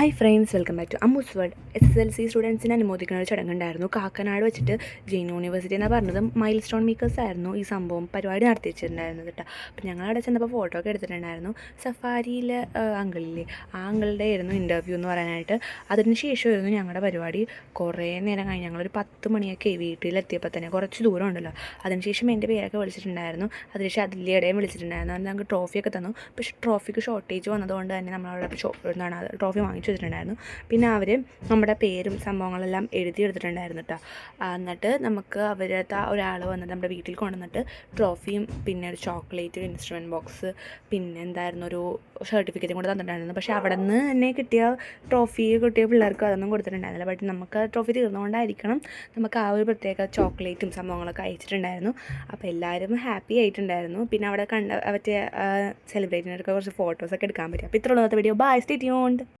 Hi friends welcome back to Ammu's world S S L C സ്റ്റുഡൻസിനെ അനുമോദിക്കുന്ന ഒരു ചടങ്ങുണ്ടായിരുന്നു. കാക്കനാട് വെച്ചിട്ട് Jain university എന്ന് പറഞ്ഞത് മൈൽ സ്റ്റോൺ മേക്കേഴ്സ് ആയിരുന്നു ഈ സംഭവം പരിപാടി നടത്തി വെച്ചിട്ടുണ്ടായിരുന്നത് കേട്ടോ. അപ്പം ഞങ്ങൾ അവിടെ ചെന്നപ്പോൾ ഫോട്ടോ ഒക്കെ എടുത്തിട്ടുണ്ടായിരുന്നു. സഫാരിയിലെ അങ്കിളില്ലേ ആ അങ്കിളുടെ ആയിരുന്നു ഇന്റർവ്യൂ എന്ന് പറയാനായിട്ട്. അതിന് ശേഷമായിരുന്നു ഞങ്ങളുടെ പരിപാടി. കുറേ നേരം കഴിഞ്ഞ് ഞങ്ങളൊരു പത്ത് മണിയൊക്കെ വീട്ടിലെത്തിയപ്പോൾ തന്നെ. കുറച്ച് ദൂരം ഉണ്ടല്ലോ. അതിനുശേഷം എന്റെ പേരൊക്കെ വിളിച്ചിട്ടുണ്ടായിരുന്നു. അതിനുശേഷം അതിലേടെയും വിളിച്ചിട്ടുണ്ടായിരുന്നു. അതിന് ഞങ്ങൾക്ക് ട്രോഫിയൊക്കെ തന്നു. പക്ഷേ ട്രോഫിക്ക് ഷോർട്ടേജ് വന്നതുകൊണ്ട് തന്നെ നമ്മളവിടെ എന്താണ് ട്രോഫി വാങ്ങിച്ചു വെച്ചിട്ടുണ്ടായിരുന്നു പിന്നെ അവർ നമ്മുടെ പേരും സംഭവങ്ങളെല്ലാം എഴുതി എടുത്തിട്ടുണ്ടായിരുന്നു കേട്ടോ എന്നിട്ട് നമുക്ക് അവരത്തെ ഒരാൾ വന്നിട്ട് നമ്മുടെ വീട്ടിൽ കൊണ്ടുവന്നിട്ട് ട്രോഫിയും പിന്നെ ഒരു ചോക്ലേറ്റ് ഇൻസ്ട്രുമെന്റ് ബോക്സ് പിന്നെ എന്തായിരുന്നു ഒരു സർട്ടിഫിക്കറ്റും കൂടെ തന്നിട്ടുണ്ടായിരുന്നു. പക്ഷേ അവിടെ നിന്ന് തന്നെ കിട്ടിയ ട്രോഫി കിട്ടിയ പിള്ളേർക്ക് അതൊന്നും കൊടുത്തിട്ടുണ്ടായിരുന്നില്ല. ബട്ട് നമുക്ക് ട്രോഫി തീർന്നുകൊണ്ടായിരിക്കണം നമുക്ക് ആ ഒരു പ്രത്യേക ചോക്ലേറ്റും സംഭവങ്ങളൊക്കെ അയച്ചിട്ടുണ്ടായിരുന്നു. അപ്പോൾ എല്ലാവരും ഹാപ്പി ആയിട്ടുണ്ടായിരുന്നു. പിന്നെ അവിടെ കണ്ട മറ്റേ സെലിബ്രേറ്റിനൊക്കെ കുറച്ച് ഫോട്ടോസൊക്കെ എടുക്കാൻ പറ്റും. അപ്പോൾ ഇത്രയുള്ള വീഡിയോ ബൈ സ്റ്റേ ട്യൂൺഡ്